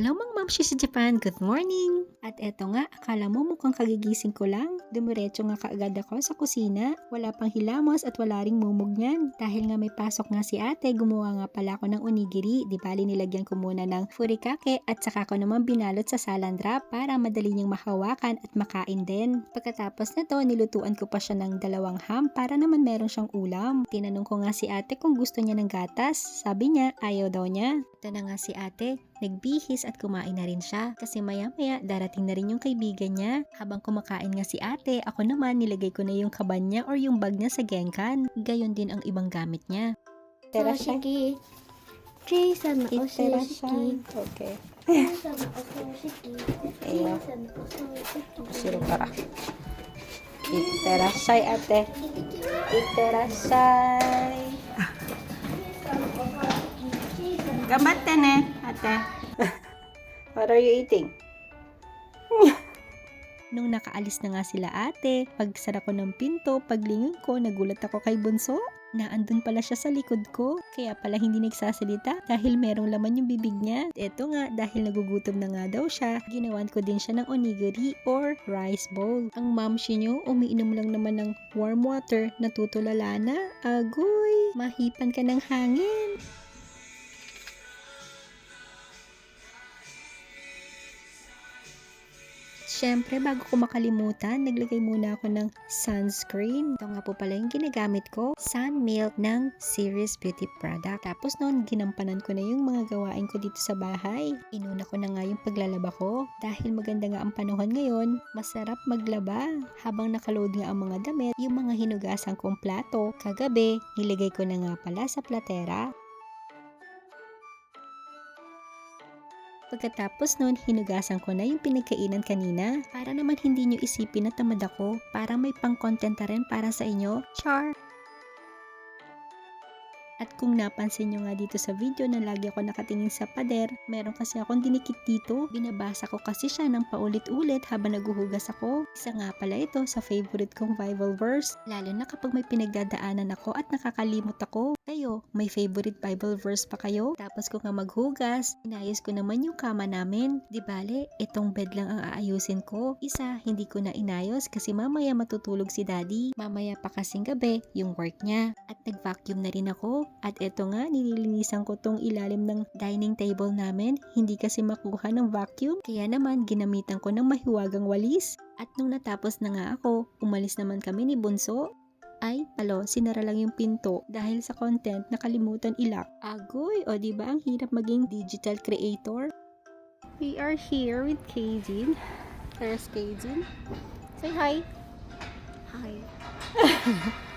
Hello mga mamshi sa Japan, good morning! At eto nga, akala mo mukhang kagigising ko lang. Dumiretso nga kaagad ako sa kusina. Wala pang hilamos at wala ring mumog niyan. Dahil nga may pasok nga si ate, gumawa nga pala ako ng onigiri. Di bali nilagyan ko muna ng furikake at saka ko naman binalot sa salandra para madali niyang mahawakan at makain din. Pagkatapos na to, nilutuan ko pa siya ng dalawang ham para naman meron siyang ulam. Tinanong ko nga si ate kung gusto niya ng gatas. Sabi niya, ayaw daw niya. Ito na nga si ate, Nagbihis at kumain na rin siya kasi maya maya darating na rin yung kaibigan niya. Habang kumakain nga si ate, ako naman nilagay ko na yung kaban niya or yung bag niya sa genkan. Gayon din ang ibang gamit niya. Tera siya. Na Oshiki. Okay. Jason para. Iterasay ate. Iterasay. Gambatte ne ate. What are you eating? Nung nakaalis na nga sila ate, pagsara ko ng pinto, paglingon ko, nagulat ako kay Bunso. Naandun pala siya sa likod ko, kaya pala hindi nagsasalita dahil merong laman yung bibig niya. Eto nga, dahil nagugutom na nga daw siya, ginawan ko din siya ng onigiri or rice bowl. Ang mamshi nyo, umiinom lang naman ng warm water, natutulala na. Agoy, mahipan ka ng hangin. Siyempre, bago ko makalimutan, naglagay muna ako ng sunscreen. Ito nga po pala yung ginagamit ko, Sun Milk ng Series Beauty Product. Tapos noon, ginampanan ko na yung mga gawain ko dito sa bahay. Inuna ko na nga yung paglalaba ko. Dahil maganda nga ang panahon ngayon, masarap maglaba. Habang nakaload nga ang mga damit, yung mga hinugasan kong plato, kagabi, nilagay ko na nga pala sa platera. Pagkatapos nun, hinugasan ko na yung pinagkainan kanina para naman hindi nyo isipin na tamad ako para may pang-content na rin para sa inyo. Char! At kung napansin nyo nga dito sa video na lagi ako nakatingin sa pader, meron kasi akong dinikit dito. Binabasa ko kasi siya ng paulit-ulit habang naguhugas ako. Isa nga pala ito sa favorite kong Bible verse. Lalo na kapag may pinagdadaanan ako at nakakalimot ako. Kayo, may favorite Bible verse pa kayo? Tapos ko nga maghugas, inayos ko naman yung kama namin. Di bale, itong bed lang ang aayusin ko. Isa, hindi ko na inayos kasi mamaya matutulog si daddy. Mamaya pa kasing gabi, yung work niya. At nag-vacuum na rin ako. At eto nga, nililinisan ko tong ilalim ng dining table namin. Hindi kasi makuha ng vacuum. Kaya naman, ginamitan ko ng mahiwagang walis. At nung natapos na nga ako, umalis naman kami ni Bunso. Ay, alo, sinara lang yung pinto dahil sa content nakalimutan ilak. Agoy, o di ba ang hirap maging digital creator? We are here with Kajin. There's Kajin. Say hi. Hi.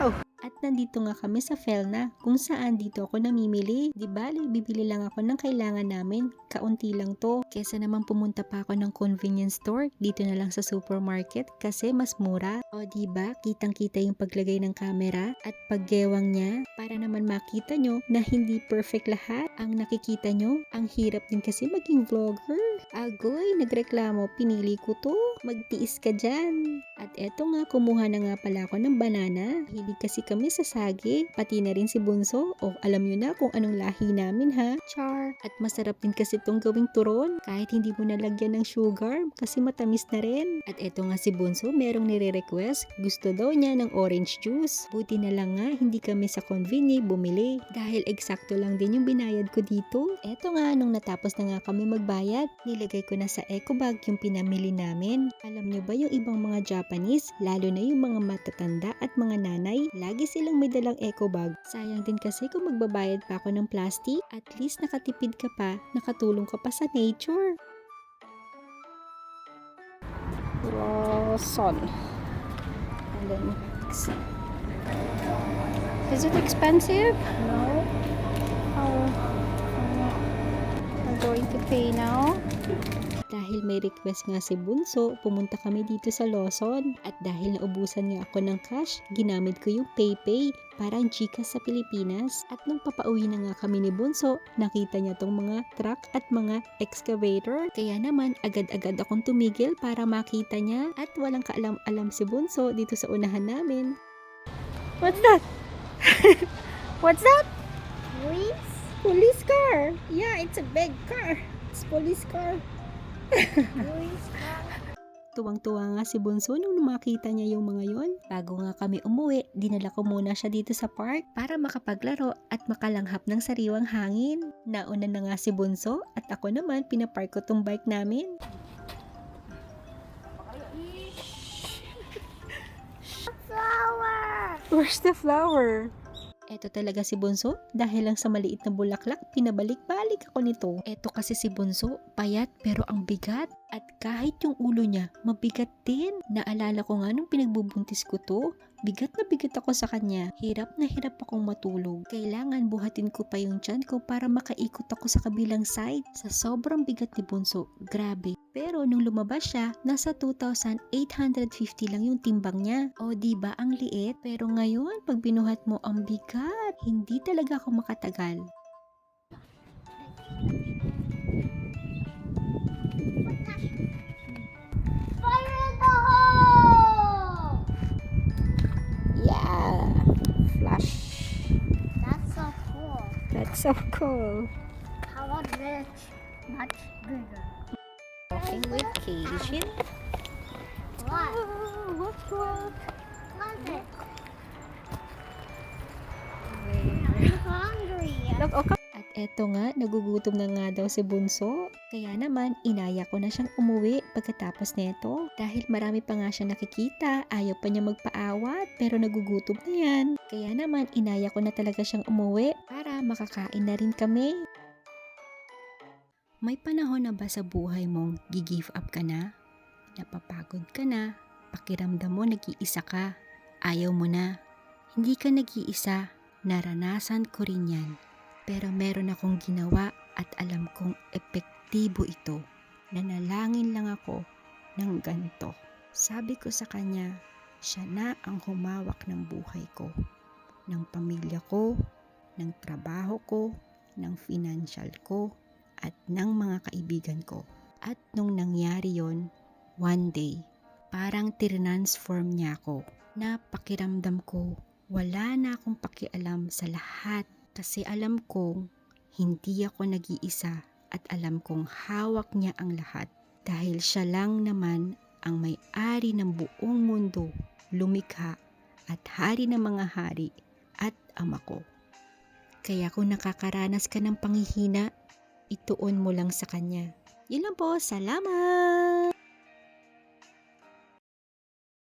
At nandito nga kami sa Felna kung saan dito ako namimili. Di bali, bibili lang ako ng kailangan namin. Kaunti lang to. Kesa naman pumunta pa ako ng convenience store, dito na lang sa supermarket kasi mas mura. O di ba kitang kita yung paglagay ng camera at paggewang niya para naman makita nyo na hindi perfect lahat. Ang nakikita nyo, ang hirap din kasi maging vlogger. Agoy, nagreklamo, pinili ko to. Magtiis ka dyan. At eto nga, kumuha na nga pala ako ng banana. Hilig kasi kami sa sagi, pati na rin si Bunso. O alam nyo na kung anong lahi namin ha. Char. At masarap din kasi itong gawing turon. Kahit hindi mo nalagyan ng sugar, kasi matamis na rin. At eto nga si Bunso, merong nire-request. Gusto daw niya ng orange juice. Buti na lang nga, hindi kami sa conveni bumili. Dahil eksakto lang din yung binayad ko dito. Eto nga, nung natapos na nga kami magbayad, nilagay ko na sa eco bag yung pinamili namin. Alam nyo ba yung ibang mga Japanese, lalo na yung mga matatanda at mga nanay, lagi silang may dalang eco bag. Sayang din kasi kung magbabayad pa ako ng plastic, at least nakatipid ka pa, nakatulong ka pa sa nature. Lawson. And then, is it expensive? No. Oh, I'm going to pay now. Dahil may request nga si Bunso, pumunta kami dito sa Lawson. At dahil naubusan nga ako ng cash, ginamit ko yung PayPay, parang Gcash sa Pilipinas. At nung papauwi na nga kami ni Bunso, nakita niya tong mga truck at mga excavator. Kaya naman, agad-agad akong tumigil para makita niya. At walang kaalam-alam si Bunso dito sa unahan namin. What's that? What's that? Please? Police car! Yeah, it's a big car. It's police car. Tuwang-tuwa nga si Bunso nung makita niya yung mga yon. Bago nga kami umuwi, dinala ko muna siya dito sa park para makapaglaro at makalanghap ng sariwang hangin. Nauna na nga si Bunso at ako naman pinapark ko tong bike namin. Flower! Where's the flower? Eto talaga si Bunso, dahil lang sa maliit na bulaklak, pinabalik-balik ako nito. Eto kasi si Bunso, payat pero ang bigat. At kahit yung ulo niya, mabigat din. Naalala ko nga nung pinagbubuntis ko to, bigat na bigat ako sa kanya. Hirap na hirap akong matulog. Kailangan buhatin ko pa yung tiyan ko para makaikot ako sa kabilang side. Sa sobrang bigat ni Bunso, grabe. Pero nung lumabas siya, nasa 2,850 lang yung timbang niya. O di ba ang liit? Pero ngayon, pag binuhat mo ang bigat, hindi talaga ako makatagal. So cool. How about this? Much bigger. Walking with Cajun. What? Oh, walk. What is it? I'm hungry. Look, okay. At eto nga, nagugutom na nga daw si Bunso. Kaya naman, inaya ko na siyang umuwi pagkatapos nito. Dahil marami pa nga siya nakikita, ayaw pa niya magpaawat, pero nagugutom na yan. Kaya naman, inaya ko na talaga siyang umuwi makakain na rin kami. May panahon na ba sa buhay mong gi-give up ka na? Napapagod ka na, pakiramdam mo nag-iisa ka, ayaw mo na. Hindi ka nag-iisa, naranasan ko rin yan. Pero meron akong ginawa at alam kong epektibo ito. Nanalangin lang ako ng ganto. Sabi ko sa kanya, siya na ang humawak ng buhay ko, ng pamilya ko, ng trabaho ko, ng financial ko, at ng mga kaibigan ko. At nung nangyari yon, one day, parang tinansform niya ako na pakiramdam ko wala na akong pakialam sa lahat kasi alam kong hindi ako nag-iisa at alam kong hawak niya ang lahat dahil siya lang naman ang may-ari ng buong mundo, lumikha at hari ng mga hari at ama ko. Kaya kung nakakaranas ka ng panghihina, ituon mo lang sa kanya. Yun lang po, salamat!